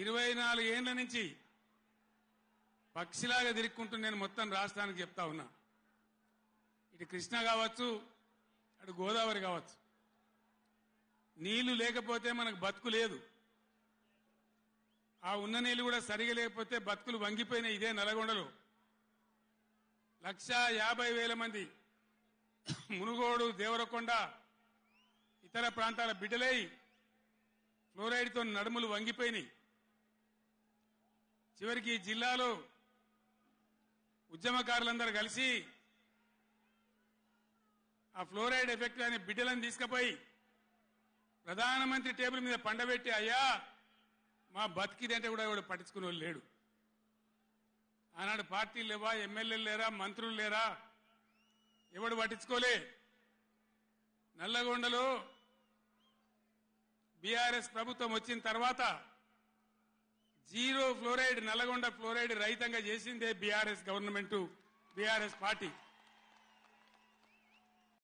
ఇరవై నాలుగు ఏండ్ల నుంచి పక్షిలాగా తిరుక్కుంటూ నేను మొత్తం రాష్ట్రానికి చెప్తా ఉన్నా. ఇటు కృష్ణ కావచ్చు అటు గోదావరి కావచ్చు. నీళ్ళు లేకపోతే మనకు బతుకు లేదు. ఆ ఉన్న నీళ్ళు కూడా సరిగా లేకపోతే బతుకులు వంగిపోయినాయి ఇదే నల్గొండలో. లక్ష యాభై వేల మంది మునుగోడు దేవరకొండ ఇతర ప్రాంతాల బిడ్డలై ఫ్లోరైడ్తో నడుములు వంగిపోయినాయి. చివరికి జిల్లాలో ఉద్యమకారులందరూ కలిసి ఆ ఫ్లోరైడ్ ఎఫెక్ట్ అనే బిడ్డలను తీసుకుపోయి ప్రధానమంత్రి టేబుల్ మీద పండబెట్టి అయ్యా మా బతికిదంటే కూడా ఎవడు పట్టించుకునే వాళ్ళు లేడు. ఆనాడు పార్టీలు లేవా ఎమ్మెల్యేలు లేరా మంత్రులు లేరా? ఎవడు పట్టించుకోలే. నల్లగొండలో బీఆర్ఎస్ ప్రభుత్వం వచ్చిన తర్వాత జీరో ఫ్లోరైడ్ నల్లగొండ ఫ్లోరైడ్ రహితంగా చేసిందే బీఆర్ఎస్ గవర్నమెంట్ బీఆర్ఎస్ పార్టీ.